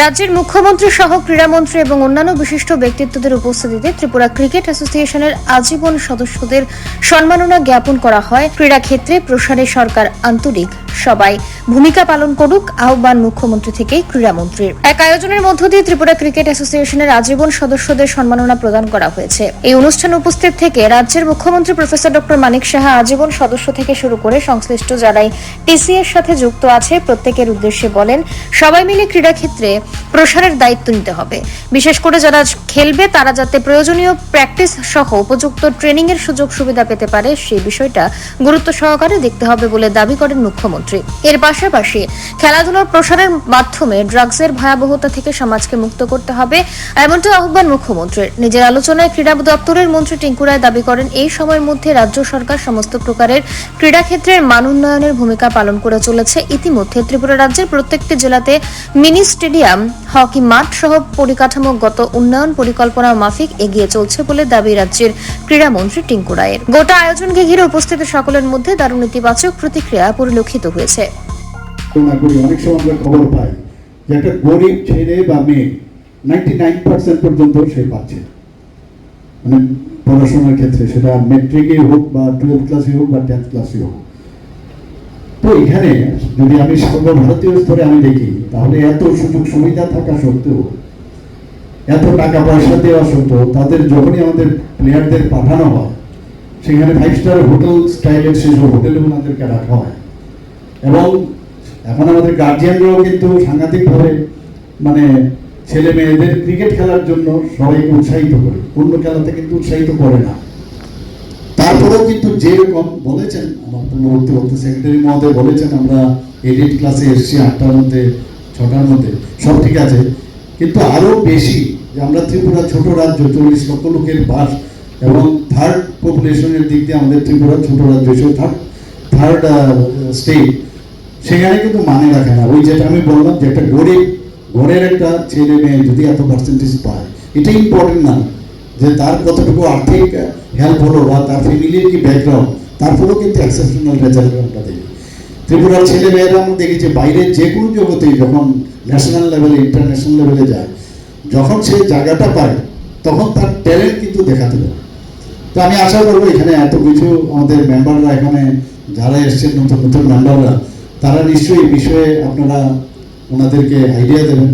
রাজ্যের মুখ্যমন্ত্রী সহ ক্রীড়ামন্ত্রী এবং অন্যান্য বিশিষ্ট ব্যক্তিত্বদের উপস্থিতিতে ত্রিপুরা ক্রিকেট অ্যাসোসিয়েশনের আজীবন সদস্যদের সম্মাননা জ্ঞাপন করা হয়। ক্রীড়াক্ষেত্রে প্রসারে সরকার আন্তরিক সবাই ভূমিকা পালন করুক, আহ্বান মুখ্যমন্ত্রী থেকে ক্রীড়ামন্ত্রীর। এক আয়োজনের মধ্য দিয়ে ত্রিপুরা ক্রিকেট অ্যাসোসিয়েশনের আজীবন সদস্যদের সম্মাননা প্রদান করা হয়েছে। এই অনুষ্ঠানে উপস্থিত থেকে রাজ্যের মুখ্যমন্ত্রী প্রফেসর ডক্টর মানিক সাহা আজীবন সদস্য থেকে শুরু করে সংশ্লিষ্ট যারাই টিসি এর সাথে যুক্ত আছে, প্রত্যেকের উদ্দেশ্যে বলেন, সবাই মিলে ক্রীড়াক্ষেত্রে প্রসারের দায়িত্ব নিতে হবে। বিশেষ করে যারা খেলবে, তারা যাতে প্রয়োজনীয় প্র্যাকটিস সহ উপযুক্ত ট্রেনিং এর সুযোগ সুবিধা পেতে পারে সেই বিষয়টা গুরুত্ব সহকারে দেখতে হবে বলে দাবি করেন মুখ্যমন্ত্রী। এর পাশাপাশি খেলাধুলার প্রসারের মাধ্যমে ড্রাগসের ভয়াবহতা থেকে সমাজকে মুক্ত করতে হবে, এমনটা আহ্বান মুখ্যমন্ত্রীর। নিজের আলোচনায় ক্রীড়া দপ্তরের মন্ত্রী টিঙ্কু রায় দাবি করেন, এই সময়ের মধ্যে রাজ্য সরকার সমস্ত প্রকারের ক্রীড়াক্ষেত্রের মান উন্নয়নের ভূমিকা পালন করে চলেছে। ইতিমধ্যে ত্রিপুরা রাজ্যের প্রত্যেকটি জেলাতে মিনি স্টেডিয়াম হকি মাঠ সহ পরিকাঠামোগত উন্নয়ন পরিকল্পনা মাফিক এগিয়ে চলছে বলে দাবি রাজ্যের ক্রীড়ামন্ত্রী টিঙ্কু রায়ের। গোটা আয়োজনকে ঘিরে উপস্থিত সকলের মধ্যে দারুণ ইতিবাচক প্রতিক্রিয়া পরিলক্ষিত হয়েছে। মানে পড়াশোনার ক্ষেত্রে সেটা মেট্রিকে হোক বা টুয়েলভ ক্লাসে হোক বা টেন্থ ক্লাসে হোক। এখানে যদি আমি সর্বভারতীয় স্তরে আমি দেখি, তাহলে এত সুযোগ সুবিধা থাকা সত্ত্বেও, এত টাকা পয়সা দেওয়া সত্ত্বেও, তাদের যখনই আমাদের প্লেয়ারদের পাঠানো হয়, সেখানে ফাইভ স্টার হোটেল স্টাইলের সেসব হোটেলে ওনাদেরকে রাখা হয়। এবং এখন আমাদের গার্জিয়ানরাও কিন্তু সাংঘাতিকভাবে মানে ছেলে মেয়েদের ক্রিকেট খেলার জন্য সবাইকে উৎসাহিত করে, অন্য খেলাতে কিন্তু উৎসাহিত করে না। তারপরেও কিন্তু যেরকম বলেছেন, আমার পূর্ববর্তী বক্তা সেক্রেটারি মহোদয় বলেছেন, আমরা এডিট ক্লাসে এসেছি আটটার মধ্যে, ছটার মধ্যে, সব ঠিক আছে। কিন্তু আরও বেশি, যে আমরা ত্রিপুরা ছোট রাজ্য, চল্লিশ লক্ষ লোকের বাস, এবং থার্ড পপুলেশনের দিক দিয়ে আমাদের ত্রিপুরা ছোট রাজ্য হিসেবে থার্ড থার্ড স্টেট সেখানে কিন্তু মানে রাখে না। ওই যেটা আমি বললাম যে একটা গরিব, ঘরের একটা ছেলে মেয়ে যদি এত পার্সেন্টেজ পায়, এটা ইম্পর্টেন্ট না। যে তার কতটুকু আর্থিক হেল্প হলো বা তার ফ্যামিলির কি ব্যাকগ্রাউন্ড তারপরেও কিন্তু এক্সেপশনাল রেজাল্ট আমরা দেখি। ত্রিপুরার ছেলে মেয়েরা আমরা দেখি যে বাইরের যে কোনো জগতেই যখন ন্যাশনাল লেভেলে ইন্টারন্যাশনাল লেভেলে যায়, যখন সে জায়গাটা পায়, তখন তার ট্যালেন্ট কিন্তু দেখাতে পারে। তো আমি আশা করব এখানে এত কিছু আমাদের মেম্বাররা এখানে যারা এসছেন, নতুন নতুন মেম্বাররা তারা নিশ্চয়ই বিষয়ে আপনারা ওনাদেরকে আইডিয়া দেবেন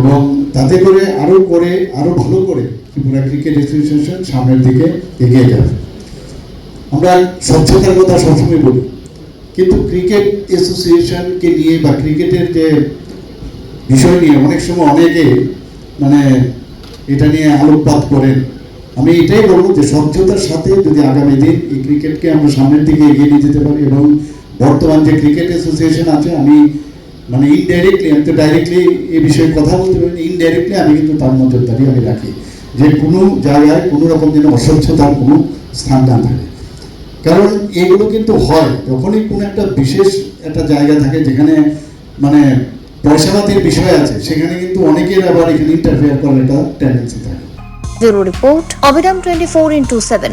এবং তাতে করে আরও করে আরও ভালো করে ত্রিপুরা ক্রিকেট অ্যাসোসিয়েশন সামনের দিকে এগিয়ে যাবে। আমরা স্বচ্ছতার কথা সবসময় বলি, কিন্তু ক্রিকেট অ্যাসোসিয়েশনকে নিয়ে বা ক্রিকেটের যে বিষয় নিয়ে অনেক সময় অনেকে মানে এটা নিয়ে আলোকপাত করেন। আমি এটাই বলব যে স্বচ্ছতার সাথে যদি আগামী দিন এই ক্রিকেটকে আমরা সামনের দিকে এগিয়ে নিয়ে যেতে পারি এবং বর্তমান যে ক্রিকেট অ্যাসোসিয়েশন আছে, আমি মানে ইনডাইরেক্টলি আমি তো ডাইরেক্টলি এই বিষয়ে কথা বলতে পারি ইনডাইরেক্টলি আমি কিন্তু তার নজরদারি আমি রাখি। যে কোনো জায়গায় কোনো রকম যেন অস্বচ্ছতার কোনো স্থান না থাকে। কারণ এগুলো কিন্তু হয়, যখনই কোনো একটা বিশেষ একটা জায়গা থাকে যেখানে মানে পয়সাপাতির বিষয় আছে, সেখানে কিন্তু অনেকের আবার এখানে ইন্টারফেয়ার করার একটা টেন্ডেন্সি থাকে। রিপোর্ট, অবিরাম টোয়েন্টি ফোর ইন্টু সেভেন।